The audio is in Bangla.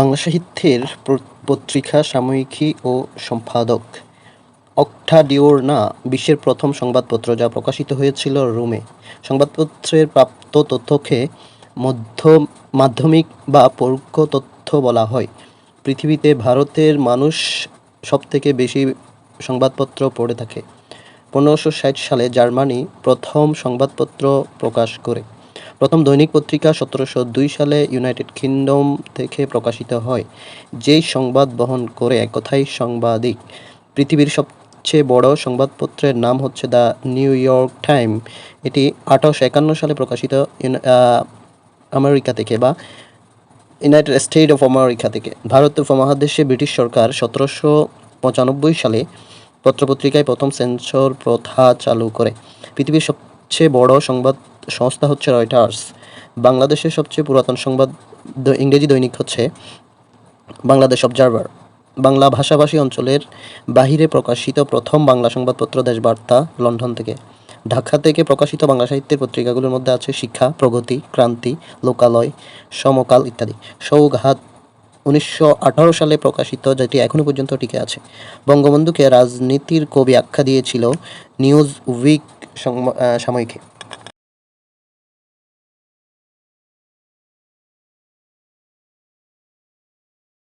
বাংলা সাহিত্যের পত্রিকা, সাময়িকী ও সম্পাদক অক্টাডিওরনা বিশ্বের প্রথম সংবাদপত্র যা প্রকাশিত হয়েছিল রোমে। সংবাদপত্রের প্রাপ্ত তথ্যকে মধ্য, মাধ্যমিক বা পরোক্ষ তথ্য বলা হয়। পৃথিবীতে ভারতের মানুষ সবথেকে বেশি সংবাদপত্র পড়ে থাকে। পনেরোশো ষাট সালে জার্মানি প্রথম সংবাদপত্র প্রকাশ করে। প্রথম দৈনিক পত্রিকা সতেরোশো দুই সালে ইউনাইটেড কিংডম থেকে প্রকাশিত হয়, যেই সংবাদ বহন করে এক কথাই সাংবাদিক। পৃথিবীর সবচেয়ে বড় সংবাদপত্রের নাম হচ্ছে দ্য নিউ ইয়র্ক টাইম। এটি আঠারোশো একান্ন সালে প্রকাশিত আমেরিকা থেকে বা ইউনাইটেড স্টেট অফ আমেরিকা থেকে। ভারত উপমহাদেশে ব্রিটিশ সরকার সতেরোশো পঁচানব্বই সালে পত্রপত্রিকায় প্রথম সেন্সর প্রথা চালু করে। পৃথিবীর সবচেয়ে বড় সংবাদ সংস্থা হচ্ছে রয়টার্স বাংলাদেশের সবচেয়ে পুরাতন সংবাদ ইংরেজি দৈনিক হচ্ছে বাংলাদেশ অবজারভার বাংলা ভাষাভাষী অঞ্চলের বাহিরে প্রকাশিত প্রথম বাংলা সংবাদপত্র দেশবার্তা লন্ডন থেকে। ঢাকা থেকে প্রকাশিত বাংলা সাহিত্যের পত্রিকাগুলোর মধ্যে আছে শিক্ষা, প্রগতি, ক্রান্তি, লোকালয়, সমকাল ইত্যাদি। সৌঘাত উনিশশো আঠারো সালে প্রকাশিত, যেটি এখনও পর্যন্ত টিকে আছে। বঙ্গবন্ধুকে রাজনীতির কবি আখ্যা দিয়েছিল নিউজ উইক সাময়িকী।